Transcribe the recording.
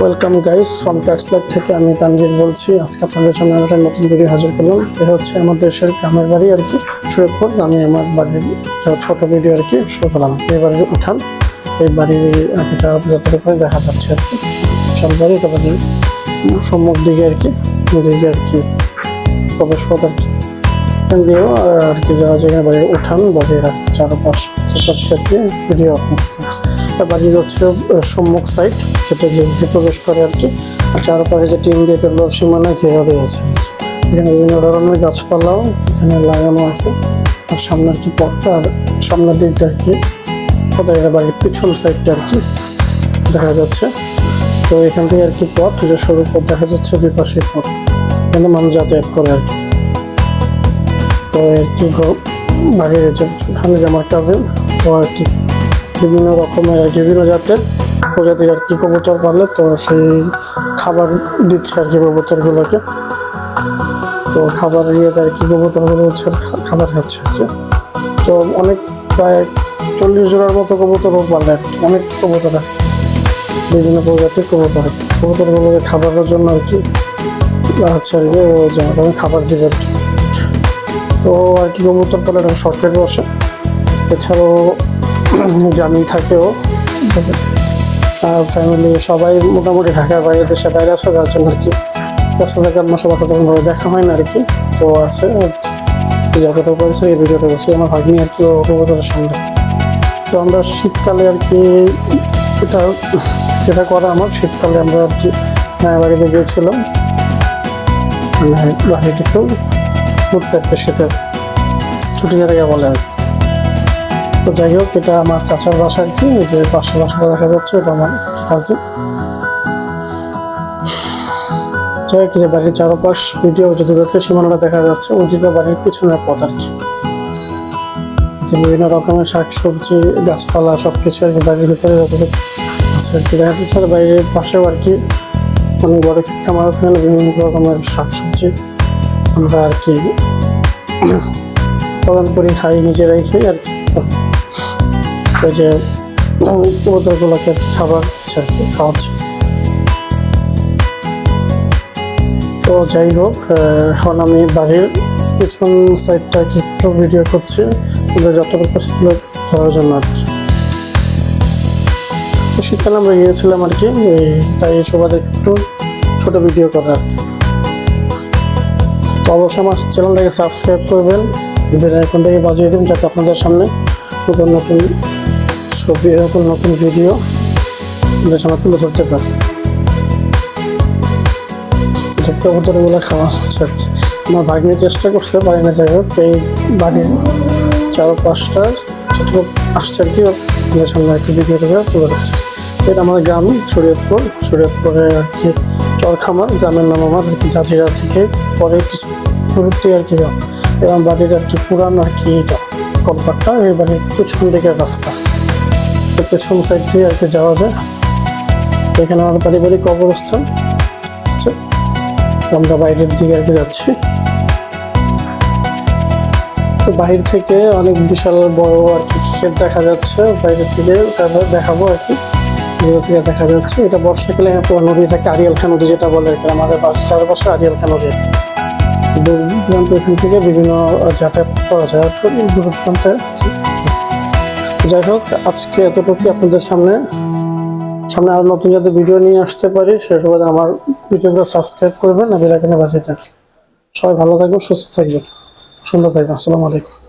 Welcome guys from tax lab থেকে আমি Tangier বলছি। আজকে আপনাদের আমি একটা নতুন ভিডিও হাজির করলাম। এ হচ্ছে আমার দেশের গ্রামের বাড়ি আর কি সুরেপুর আমি আমার বাড়ির ছোট ভিডিও আর কি শুরু এই বাড়ির উঠান, এই বাড়ির যা যতটুকু দেখা যাচ্ছে আর কি। সব বাড়ি এটা সম্মুখ দিকে আর কি দিকে আর কি প্রবেশ পথ আর কি। দিয়েও আর কি যাওয়া যেখানে বাড়ির উঠান, বাড়ির আর কি চারপাশ, চারপাশে আর কি ভিডিও বাড়ির হচ্ছে সম্মুখ সাইড যেটা যে প্রবেশ করে আর কি। আর চারপাশে যে টিন দিয়ে ফেলল সীমানা ঘেরা দিয়ে আছে। এখানে বিভিন্ন ধরনের গাছপালাও এখানে লাগানো আছে। আর সামনে কি পথটা, আর সামনের দিকটা আর কি, কোথায় বাড়ির পিছন সাইডটা আর কি, দেখা যাচ্ছে। তো এখান থেকে আর কি পথ, যে সরু পথ দেখা যাচ্ছে, দুই পাশে পথ। এখানে মানুষ যাতায়াত করে আর কি। তো আর কি বাড়ির ওখানে যে আমার কাজিন ও আর কি বিভিন্ন রকমের বিভিন্ন জাতের প্রজাতির আর কি কবুতর পালে তো সেই খাবার দিচ্ছে আর কি কবুতরগুলোকে। তো খাবার ইয়েতে আর কি কবুতরগুলো হচ্ছে খাবার খাচ্ছে আর কি। তো অনেক প্রায় চল্লিশ জোড়ার মতো কবুতরও পালে আর কি, অনেক কবুতর আর কি। বিভিন্ন প্রজাতির কবুতর, কবুতরগুলোকে খাবারের জন্য আর কি আর কি, ও যেমন খাবার দিবে আর কি। তো আর কি কবুতর পালে একটা শখের বসে। এছাড়াও গ্রামীণ থাকেও। ফ্যামিলি সবাই মোটামুটি ঢাকার বাইরে, দেশের বাইরে আসে যার জন্য আর কি। ব্যস্ত থাকার মাসে কথা তখন ভাবে দেখা হয় না আর কি। তো আছে যতটা করেছে, এই ভিডিওটা করছি আমার ভাগ্নি আর কি কবুতরের সঙ্গে তো আমরা শীতকালে আর কি, এটা এটা করা আমার, শীতকালে আমরা আর কি বাড়িতে গিয়েছিলাম। মানে বাড়িতে একটু ঘুরতে কি শীতের ছুটি জায়গা বলে আর কি। তো যাই হোক, এটা আমার চাচার বাসা আর কি যে পাশের বাসাটা দেখা যাচ্ছে, এটা আমার কাজে। যাই হোক যে বাড়ির চারপাশ, ভিডিও যদি রয়েছে সীমানাটা দেখা যাচ্ছে ওইদিকে বাড়ির পিছনের পথ আর কি। যে বিভিন্ন রকমের শাক সবজি, গাছপালা সব কিছু আর কি বাড়ির ভিতরে আছে আর কি দেখা যাচ্ছে, আর বাইরের পাশেও আর কি অনেক বড় ক্ষেত খামার আছে বিভিন্ন রকমের শাক সবজি। আমরা আর কি উৎপাদন করি, খাই, নিজেরাই খাই আর কি। ওই যে ওদেরগুলোকে খাবার খাওয়াচ্ছে। তো যাই হোক এখন আমি বাড়ির পিছন সাইডটা একটু ভিডিও করছি ওদের যতটুকু ছিল ধরার জন্য আর কি। তো শীতকালে আমরা গিয়েছিলাম আর কি তাই সবার একটু ছোটো ভিডিও করা আর কি। তো অবশ্যই আমার চ্যানেলটাকে সাবস্ক্রাইব করবেন, বেল আইকনটাকে বাজিয়ে দিন যাতে আপনাদের সামনে নতুন নতুন ছবি এরকম নতুন ভিডিও আপনাদের সামনে তুলে ধরতে পারি। যে কবুতরগুলো খাওয়া হচ্ছে। আমার ভাগ্নে চেষ্টা করছে, পারি না, যাই হোক, এই বাড়ির চারপাশটা যতটুকু আসছে আর কি আপনাদের সামনে একটি ভিডিও থেকে তুলে ধরছে। এটা আমার গ্রাম, শরীয়তপুর। শরীয়তপুরে আর কি চরখামার, গ্রামের নাম আমার, আর কি জাজিরা থেকে পরে কিছু দূরত্বে আর কি এবং বাড়ির আর কি পুরান আর কি কলপাটটা, এই বাড়ির পেছন দিকের রাস্তা। পেছন সাইড দিয়ে আর কি যাওয়া যায়। এখানে আমার পারিবারিক তো আমরা বাইরের দিকে আর কি যাচ্ছি। তো বাইরে থেকে অনেক বিশাল বড় আর কি ক্ষেত দেখা যাচ্ছে। বাইরে থেকে তারপর দেখাবো আর কি। থেকে দেখা যাচ্ছে। এটা বর্ষাকালে এখানে পুরো নদী থাকে, আরিয়াল নদী যেটা বলে কি আমাদের পাশে, চারপাশে আরিয়াল খান নদী। দূর দূরান্ত এখান থেকে বিভিন্ন যাতায়াত করা যায় দূর দূরান্তে। যাই হোক, আজকে এতটুকু আপনাদের সামনে। সামনে আরও নতুন যাতে ভিডিও নিয়ে আসতে পারি, সে সময় আমার ভিডিওগুলো সাবস্ক্রাইব করবেন আর বেলাকানে বাজিয়ে থাকবেন সবাই ভালো থাকবেন, সুস্থ থাকবেন। সুন্দর থাকবেন। আসসালামু আলাইকুম।